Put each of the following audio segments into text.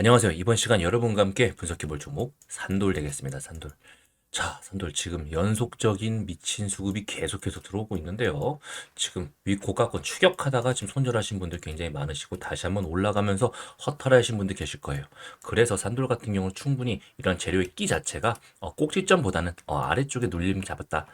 안녕하세요. 이번 시간 여러분과 함께 분석해 볼 종목 산돌 되겠습니다. 산돌. 자, 산돌 지금 연속적인 미친 수급이 계속 해서 들어오고 있는데요. 지금 위 고가권 추격하다가 지금 손절하신 분들 굉장히 많으시고 다시 한번 올라가면서 허탈하신 분들 계실 거예요. 그래서 산돌 같은 경우는 충분히 이런 재료의 끼 자체가 어, 꼭지점보다는 어, 아래쪽에 눌림 잡았다.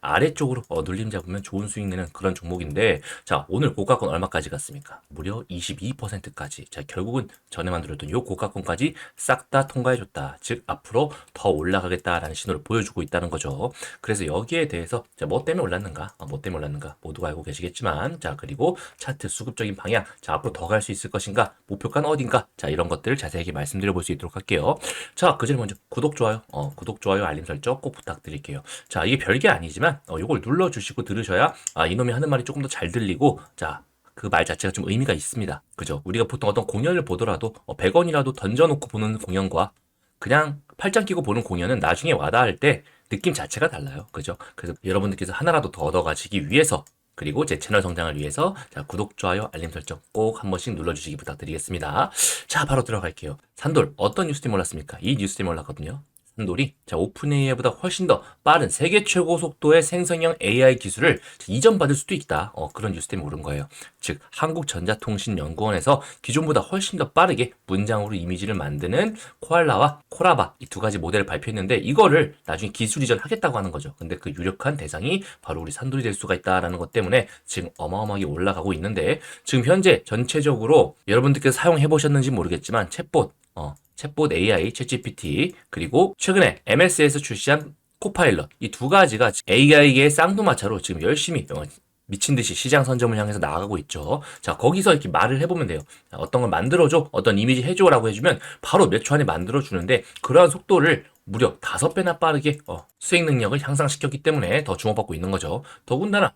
아래쪽으로 어, 눌림 잡으면 좋은 수익 내는 그런 종목인데 자 오늘 고가권 얼마까지 갔습니까? 무려 22%까지. 자 결국은 전에 만들었던 요 고가권까지 싹 다 통과해줬다. 즉 앞으로 더 올라가겠다라는 신호를 보여주고 있다는 거죠. 그래서 여기에 대해서 자, 뭐 때문에 올랐는가? 어, 뭐 때문에 올랐는가? 모두가 알고 계시겠지만 자 그리고 차트 수급적인 방향. 자 앞으로 더 갈 수 있을 것인가? 목표가는 어딘가? 자 이런 것들을 자세하게 말씀드려 볼 수 있도록 할게요. 자 그 전에 먼저 구독 좋아요. 어, 구독 좋아요 알림 설정 꼭 부탁드릴게요. 자 이게 별게 아니지만 어, 이걸 눌러주시고 들으셔야 아, 이놈이 하는 말이 조금 더 잘 들리고 자 그말 자체가 좀 의미가 있습니다. 그죠? 우리가 보통 어떤 공연을 보더라도 어, 100원이라도 던져놓고 보는 공연과 그냥 팔짱 끼고 보는 공연은 나중에 와닿을 때 느낌 자체가 달라요. 그죠? 그래서 여러분들께서 하나라도 더 얻어가시기 위해서 그리고 제 채널 성장을 위해서 자, 구독, 좋아요, 알림 설정 꼭 한 번씩 눌러주시기 부탁드리겠습니다. 자, 바로 들어갈게요. 산돌, 어떤 뉴스 때문에 올랐습니까? 이 뉴스 때문에 올랐거든요. 산돌이 자, 오픈AI보다 훨씬 더 빠른 세계 최고 속도의 생성형 AI 기술을 이전받을 수도 있다. 어, 그런 뉴스 때문에 오른 거예요. 즉, 한국전자통신연구원에서 기존보다 훨씬 더 빠르게 문장으로 이미지를 만드는 코알라와 코라바 이 두 가지 모델을 발표했는데 이거를 나중에 기술 이전 하겠다고 하는 거죠. 근데 그 유력한 대상이 바로 우리 산돌이 될 수가 있다라는 것 때문에 지금 어마어마하게 올라가고 있는데 지금 현재 전체적으로 여러분들께서 사용해 보셨는지 모르겠지만 챗봇 어, 챗봇 AI, 챗GPT, 그리고 최근에 MS에서 출시한 코파일럿 이 두 가지가 AI계의 쌍두마차로 지금 열심히 어, 미친 듯이 시장 선점을 향해서 나아가고 있죠. 자, 거기서 이렇게 말을 해보면 돼요. 자, 어떤 걸 만들어줘, 어떤 이미지 해줘라고 해주면 바로 몇 초 안에 만들어주는데 그러한 속도를 무려 다섯 배나 빠르게 어, 수행 능력을 향상시켰기 때문에 더 주목받고 있는 거죠. 더군다나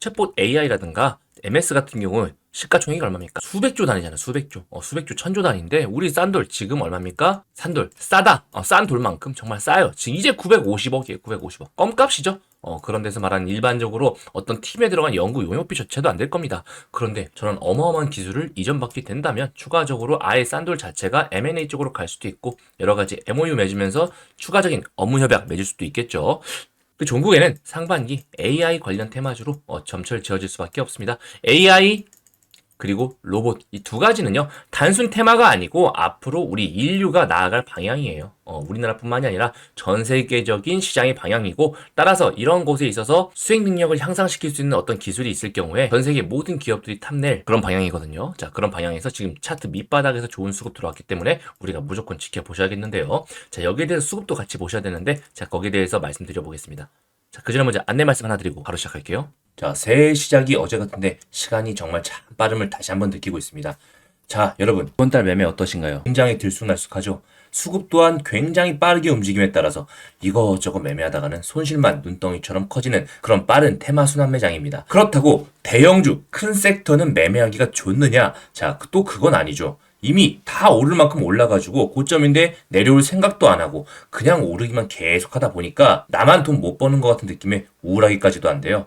챗봇 AI라든가 MS 같은 경우는 시가총액이 얼마입니까? 수백조 단위잖아요. 수백조. 어, 수백조, 천조 단위인데 우리 싼돌 지금 얼마입니까? 산돌 싸다. 어, 싼 돌만큼 정말 싸요. 지금 이제 950억이에요. 950억. 껌값이죠. 어, 그런 데서 말하는 일반적으로 어떤 팀에 들어간 연구 용역비 자체도 안 될 겁니다. 그런데 저는 어마어마한 기술을 이전받게 된다면 추가적으로 아예 싼돌 자체가 M&A 쪽으로 갈 수도 있고 여러 가지 MOU 맺으면서 추가적인 업무 협약 맺을 수도 있겠죠. 그 종국에는 상반기 AI 관련 테마주로 어, 점철 지어질 수밖에 없습니다. AI 그리고 로봇 이 두 가지는요 단순 테마가 아니고 앞으로 우리 인류가 나아갈 방향이에요. 어, 우리나라뿐만이 아니라 전 세계적인 시장의 방향이고 따라서 이런 곳에 있어서 수익 능력을 향상시킬 수 있는 어떤 기술이 있을 경우에 전 세계 모든 기업들이 탐낼 그런 방향이거든요. 자 그런 방향에서 지금 차트 밑바닥에서 좋은 수급 들어왔기 때문에 우리가 무조건 지켜보셔야겠는데요. 자 여기에 대해서 수급도 같이 보셔야 되는데 자 거기에 대해서 말씀드려 보겠습니다. 자, 그 전에 먼저 안내 말씀 하나 드리고 바로 시작할게요. 자, 새해 시작이 어제 같은데 시간이 정말 참 빠름을 다시 한번 느끼고 있습니다. 자, 여러분, 이번 달 매매 어떠신가요? 굉장히 들쑥날쑥하죠? 수급 또한 굉장히 빠르게 움직임에 따라서 이거저거 매매하다가는 손실만 눈덩이처럼 커지는 그런 빠른 테마 순환 매장입니다. 그렇다고 대형주, 큰 섹터는 매매하기가 좋느냐? 자, 또 그건 아니죠. 이미 다 오를 만큼 올라가지고 고점인데 내려올 생각도 안 하고 그냥 오르기만 계속 하다 보니까 나만 돈 못 버는 것 같은 느낌에 우울하기까지도 한데요.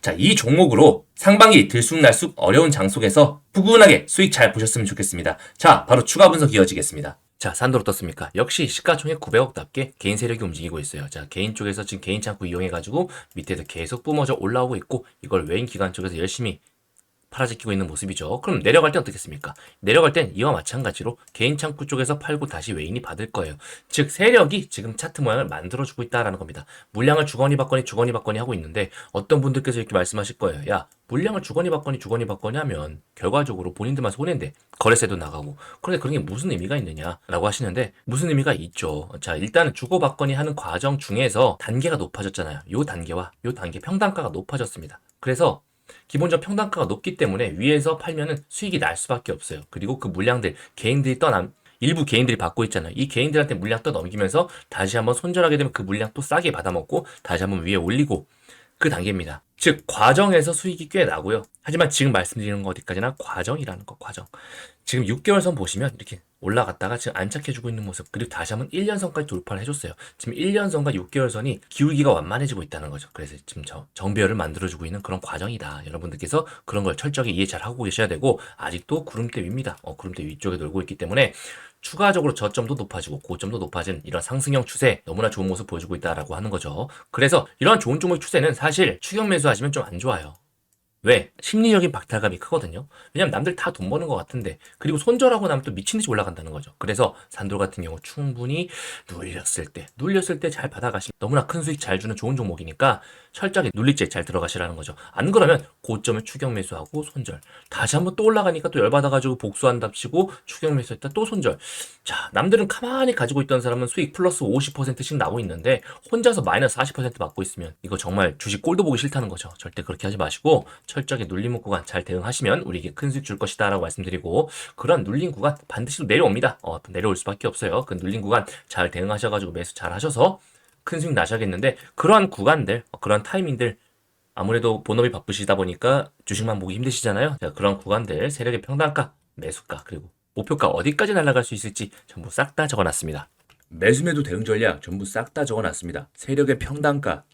자, 이 종목으로 상반기 들쑥날쑥 어려운 장 속에서 푸근하게 수익 잘 보셨으면 좋겠습니다. 자, 바로 추가 분석 이어지겠습니다. 자, 산도로 떴습니까? 역시 시가총액 900억답게 개인 세력이 움직이고 있어요. 자, 개인 쪽에서 지금 개인 창구 이용해가지고 밑에도 계속 뿜어져 올라오고 있고 이걸 외인 기관 쪽에서 열심히 팔아제 끼고 있는 모습이죠. 그럼 내려갈 땐 어떻겠습니까? 내려갈 땐 이와 마찬가지로 개인 창구 쪽에서 팔고 다시 외인이 받을 거예요. 즉 세력이 지금 차트 모양을 만들어주고 있다라는 겁니다. 물량을 주거니 받거니 주거니 받거니 하고 있는데 어떤 분들께서 이렇게 말씀하실 거예요. 야 물량을 주거니 받거니 주거니 받거니 하면 결과적으로 본인들만 손해인데 거래세도 나가고 그런데 그런 게 무슨 의미가 있느냐라고 하시는데 무슨 의미가 있죠. 자 일단은 주고 받거니 하는 과정 중에서 단계가 높아졌잖아요. 요 단계와 요 단계 평단가가 높아졌습니다. 그래서 기본적 평단가가 높기 때문에 위에서 팔면은 수익이 날 수밖에 없어요. 그리고 그 물량들 개인들이 떠남 일부 개인들이 받고 있잖아요. 이 개인들한테 물량 또 넘기면서 다시 한번 손절하게 되면 그 물량 또 싸게 받아먹고 다시 한번 위에 올리고 그 단계입니다. 즉 과정에서 수익이 꽤 나고요. 하지만 지금 말씀드리는 거 어디까지나 과정이라는 거 과정. 지금 6개월 선 보시면 이렇게 올라갔다가 지금 안착해주고 있는 모습 그리고 다시 한번 1년 선까지 돌파를 해줬어요. 지금 1년 선과 6개월 선이 기울기가 완만해지고 있다는 거죠. 그래서 지금 저 정배열을 만들어주고 있는 그런 과정이다. 여러분들께서 그런 걸 철저하게 이해 잘 하고 계셔야 되고 아직도 구름대 위입니다. 어, 구름대 위쪽에 놀고 있기 때문에 추가적으로 저점도 높아지고 고점도 높아진 이런 상승형 추세 너무나 좋은 모습 보여주고 있다라고 하는 거죠. 그래서 이런 좋은 종목 추세는 사실 추격 매수 하시면 좀 안 좋아요. 왜? 심리적인 박탈감이 크거든요. 왜냐면 남들 다 돈 버는 것 같은데 그리고 손절하고 나면 또 미친 듯이 올라간다는 거죠. 그래서 산돌 같은 경우 충분히 눌렸을 때, 눌렸을 때 잘 받아가시면 너무나 큰 수익 잘 주는 좋은 종목이니까 철저하게 눌릴 때잘 들어가시라는 거죠. 안 그러면 고점에 추격 매수하고 손절. 다시 한번 또 올라가니까 또 열받아가지고 복수한답시고 추격 매수했다 또 손절. 자, 남들은 가만히 가지고 있던 사람은 수익 플러스 50%씩 나고 있는데 혼자서 마이너스 40% 받고 있으면 이거 정말 주식 꼴도 보기 싫다는 거죠. 절대 그렇게 하지 마시고 철저하게 눌림 구간 잘 대응하시면 우리에게 큰 수익 줄 것이다 라고 말씀드리고 그런 눌린 구간 반드시 또 내려옵니다. 어, 내려올 수밖에 없어요. 그 눌린 구간 잘 대응하셔가지고 매수 잘 하셔서 큰 수익 나셔야겠는데 그러한 구간들, 어, 그러한 타이밍들 아무래도 본업이 바쁘시다 보니까 주식만 보기 힘드시잖아요. 자, 그런 구간들 세력의 평단가, 매수가 그리고 목표가 어디까지 날아갈 수 있을지 전부 싹 다 적어놨습니다. 매수매도 대응 전략 전부 싹 다 적어놨습니다. 세력의 평단가,